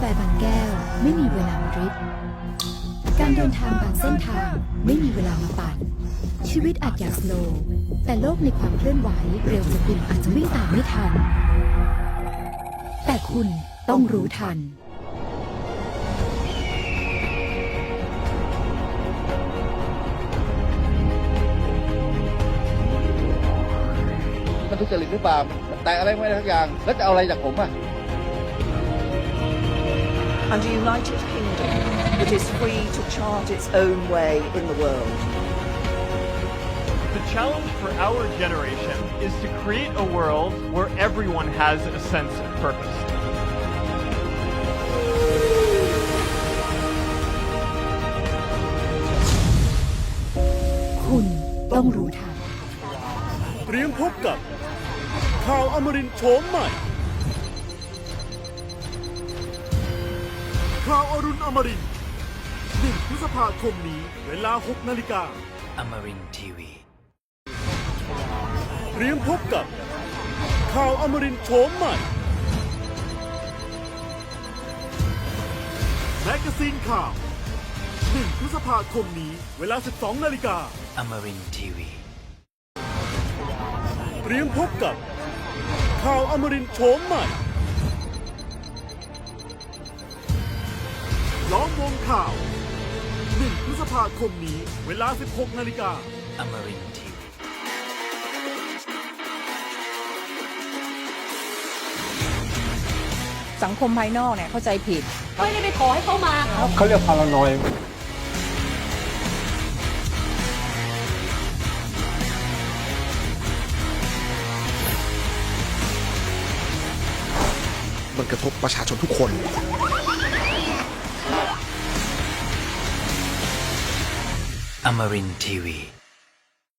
แต่บางแก้ว ไม่มีเวลาดริปการเดินทางบางเส้นทางไม่มีเวลามาปั่น ชีวิตอาจอยากสโลว์แต่โลกในความเคลื่อนไหวเร็วจนคุณอาจจะวิ่งตามไม่ทัน แต่คุณต้องรู้ทันมันทุจริตหรือเปล่าแต่อะไรไม่ได้ทั้งอย่าง แล้วจะเอาอะไรจากผมอะ and a united kingdom that is free to chart its own way in the world. The challenge for our generation is to create a world where everyone has a sense of purpose. คุณต้องรู้ทัน เตรียมพบกับ ข่าวอมรินทร์โฉมใหม่ ข่าวอรุณอมรินทร์หนึ่งพฤษภาคมนี้ เวลา 6 นาฬิกา Amarin Tiwi. เตรียมพบกับ ข่าวอมรินทร์โฉมใหม่ แมกกาซีนข่าวหนึ่งพฤษภาคมนี้ เวลา 12 นาฬิกา Amarin Tiwi. เตรียมพบกับ ข่าวอมรินทร์โฉมใหม่ ล้อมวงข่าวหนึ่งพฤษภาคมนี้ เวลา 16 นาฬิกา Amarin Tiwi. สังคมภายนอกเนี่ยเข้าใจผิด ไม่ได้ไปขอให้เขามาครับเขาเรียกพารานอยมันกระทบประชาชนทุกคน Amarin TV.